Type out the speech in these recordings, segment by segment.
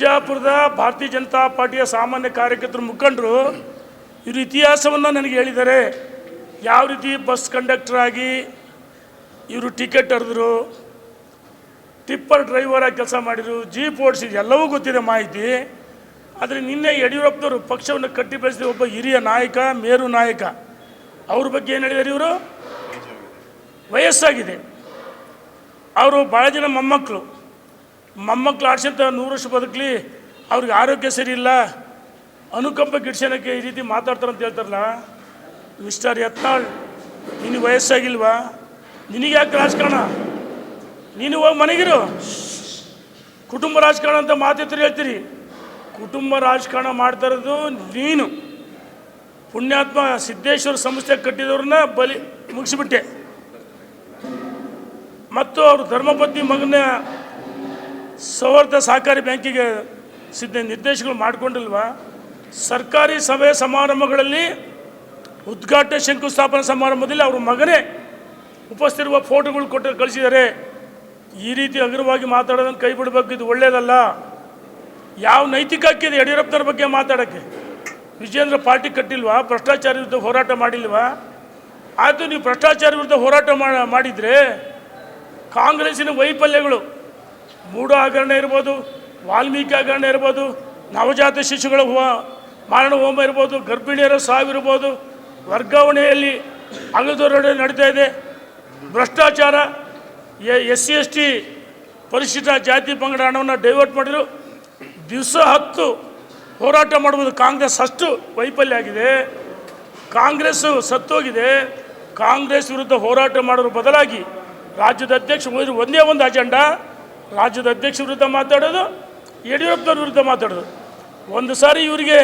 ಬಿಜಾಪುರದ ಭಾರತೀಯ ಜನತಾ ಪಾರ್ಟಿಯ ಸಾಮಾನ್ಯ ಕಾರ್ಯಕರ್ತರ ಮುಖಂಡರು ಇವ್ರ ಇತಿಹಾಸವನ್ನು ನನಗೆ ಹೇಳಿದ್ದಾರೆ. ಯಾವ ರೀತಿ ಬಸ್ ಕಂಡಕ್ಟರ್ ಆಗಿ ಇವರು ಟಿಕೆಟ್ ಹರಿದ್ರು, ಟಿಪ್ಪರ್ ಡ್ರೈವರ್ ಆಗಿ ಕೆಲಸ ಮಾಡಿದರು, ಜೀಪ್ ಓಡಿಸಿದ್ರು, ಎಲ್ಲವೂ ಗೊತ್ತಿದೆ ಮಾಹಿತಿ. ಆದರೆ ನಿನ್ನೆ ಯಡಿಯೂರಪ್ಪನವರು ಪಕ್ಷವನ್ನು ಕಟ್ಟಿ ಒಬ್ಬ ಹಿರಿಯ ನಾಯಕ, ಮೇರು ನಾಯಕ, ಅವ್ರ ಬಗ್ಗೆ ಏನು ಹೇಳಿದ್ದಾರೆ ಇವರು? ವಯಸ್ಸಾಗಿದೆ. ಅವರು ಭಾಳ ಜನ ಮೊಮ್ಮಕ್ಕಳು. ಮೊಮ್ಮಕ್ಕಳು ಆಡ್ಸಂತ ನೂರು ವರ್ಷ ಬದುಕಲಿ, ಅವ್ರಿಗೆ ಆರೋಗ್ಯ ಸರಿ ಇಲ್ಲ, ಅನುಕಂಪ ಗಿಡ್ಸೋಣಕ್ಕೆ ಈ ರೀತಿ ಮಾತಾಡ್ತಾರೆ ಅಂತ ಹೇಳ್ತಾರಲ್ಲ, ಮಿಸ್ಟರ್ ಯತ್ನಾಳ್ ನಿನಗೆ ವಯಸ್ಸಾಗಿಲ್ವಾ? ನಿನಗೆ ಯಾಕೆ ರಾಜಕಾರಣ? ನೀನು ಹೋಗಿ ಮನೆಗಿರು. ಕುಟುಂಬ ರಾಜಕಾರಣ ಅಂತ ಮಾತಿದ್ರು ಹೇಳ್ತೀರಿ. ಕುಟುಂಬ ರಾಜಕಾರಣ ಮಾಡ್ತಾ ಇರೋದು ನೀನು. ಪುಣ್ಯಾತ್ಮ ಸಿದ್ದೇಶ್ವರ ಸಂಸ್ಥೆ ಕಟ್ಟಿದವ್ರನ್ನ ಬಲಿ ಮುಗಿಸಿಬಿಟ್ಟೆ. ಮತ್ತು ಅವರು ಧರ್ಮಪತ್ನಿ ಮಗನ ಸೌಹಾರ್ದ ಸಹಕಾರಿ ಬ್ಯಾಂಕಿಗೆ ಸಿದ್ಧ ನಿರ್ದೇಶಗಳು ಮಾಡಿಕೊಂಡಿಲ್ವಾ? ಸರ್ಕಾರಿ ಸಭೆ ಸಮಾರಂಭಗಳಲ್ಲಿ ಉದ್ಘಾಟನೆ ಶಂಕುಸ್ಥಾಪನಾ ಸಮಾರಂಭದಲ್ಲಿ ಅವ್ರ ಮಗನೇ ಉಪಸ್ಥಿರುವ ಫೋಟೋಗಳು ಕೊಟ್ಟು ಕಳಿಸಿದ್ದಾರೆ. ಈ ರೀತಿ ಅಗ್ರವಾಗಿ ಮಾತಾಡೋದನ್ನು ಕೈ ಬಿಡಬೇಕು, ಇದು ಒಳ್ಳೆಯದಲ್ಲ ಯಾವ ನೈತಿಕ ಹಾಕಿದೆ ಯಡಿಯೂರಪ್ಪನವ್ರ ಬಗ್ಗೆ ಮಾತಾಡೋಕ್ಕೆ? ವಿಜೇಂದ್ರ ಪಾರ್ಟಿ ಕಟ್ಟಿಲ್ವಾ? ಭ್ರಷ್ಟಾಚಾರ ವಿರುದ್ಧ ಹೋರಾಟ ಮಾಡಿಲ್ವಾ? ಆಯಿತು ನೀವು ಭ್ರಷ್ಟಾಚಾರ ವಿರುದ್ಧ ಹೋರಾಟ ಮಾಡಿದರೆ ಕಾಂಗ್ರೆಸ್ಸಿನ ವೈಫಲ್ಯಗಳು ಮೂಢ ಹಗರಣ ಇರ್ಬೋದು, ವಾಲ್ಮೀಕಿ ಹಗರಣ ಇರ್ಬೋದು, ನವಜಾತ ಶಿಶುಗಳ ಹೋ ಮಾರಣ ಹೋಮ ಇರ್ಬೋದು, ಗರ್ಭಿಣಿಯರ ಸಾವಿರ್ಬೋದು ವರ್ಗಾವಣೆಯಲ್ಲಿ ಅಗದೊರಡೆ ನಡೀತಾ ಇದೆ. ಭ್ರಷ್ಟಾಚಾರ ಎಸ್ ಸಿ ಎಸ್ ಟಿ ಪರಿಶಿಷ್ಟ ಜಾತಿ ಪಂಗಡ ಹಣವನ್ನು ಡೈವರ್ಟ್ ಮಾಡಿದ್ರು. ದಿವಸ ಹತ್ತು ಹೋರಾಟ ಮಾಡುವುದು ಕಾಂಗ್ರೆಸ್ ಅಷ್ಟು ವೈಫಲ್ಯ ಆಗಿದೆ. ಕಾಂಗ್ರೆಸ್ಸು ಸತ್ತೋಗಿದೆ. ಕಾಂಗ್ರೆಸ್ ವಿರುದ್ಧ ಹೋರಾಟ ಮಾಡೋದ್ರ ಬದಲಾಗಿ ರಾಜ್ಯದ ಅಧ್ಯಕ್ಷ ಒಂದೇ ಒಂದು ಅಜೆಂಡಾ ರಾಜ್ಯದ ಅಧ್ಯಕ್ಷ ವಿರುದ್ಧ ಮಾತಾಡೋದು, ಯಡಿಯೂರಪ್ಪನವ್ರ ವಿರುದ್ಧ ಮಾತಾಡೋದು. ಒಂದು ಸಾರಿ ಇವರಿಗೆ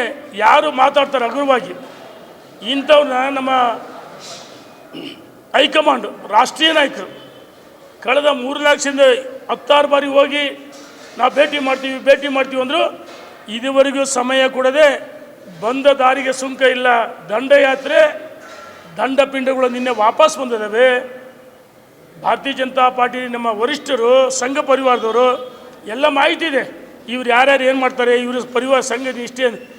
ಯಾರು ಮಾತಾಡ್ತಾರೆ ಹಗುರವಾಗಿ ಇಂಥವ್ರನ್ನ ನಮ್ಮ ಹೈಕಮಾಂಡ್, ರಾಷ್ಟ್ರೀಯ ನಾಯಕರು, ಕಳೆದ ಮೂರು ಲಕ್ಷದಿಂದ ಹತ್ತಾರು ಬಾರಿ ಹೋಗಿ ನಾವು ಭೇಟಿ ಮಾಡ್ತೀವಿ ಭೇಟಿ ಮಾಡ್ತೀವಿ ಅಂದರು, ಇದುವರೆಗೂ ಸಮಯ ಕೊಡದೆ ಬಂದ ದಾರಿಗೆ ಸುಂಕ ಇಲ್ಲ, ದಂಡಯಾತ್ರೆ, ದಂಡಪಿಂಡಗಳು ನಿನ್ನೆ ವಾಪಸ್ ಬಂದಿದ್ದಾವೆ. ಭಾರತೀಯ ಜನತಾ ಪಾರ್ಟಿ ನಮ್ಮ ವರಿಷ್ಠರು, ಸಂಘ ಪರಿವಾರದವರು, ಎಲ್ಲ ಮಾಹಿತಿ ಇದೆ. ಇವ್ರು ಯಾರ್ಯಾರು ಏನು ಮಾಡ್ತಾರೆ, ಇವರು ಪರಿವಾರ ಸಂಘ ಇಷ್ಟೇ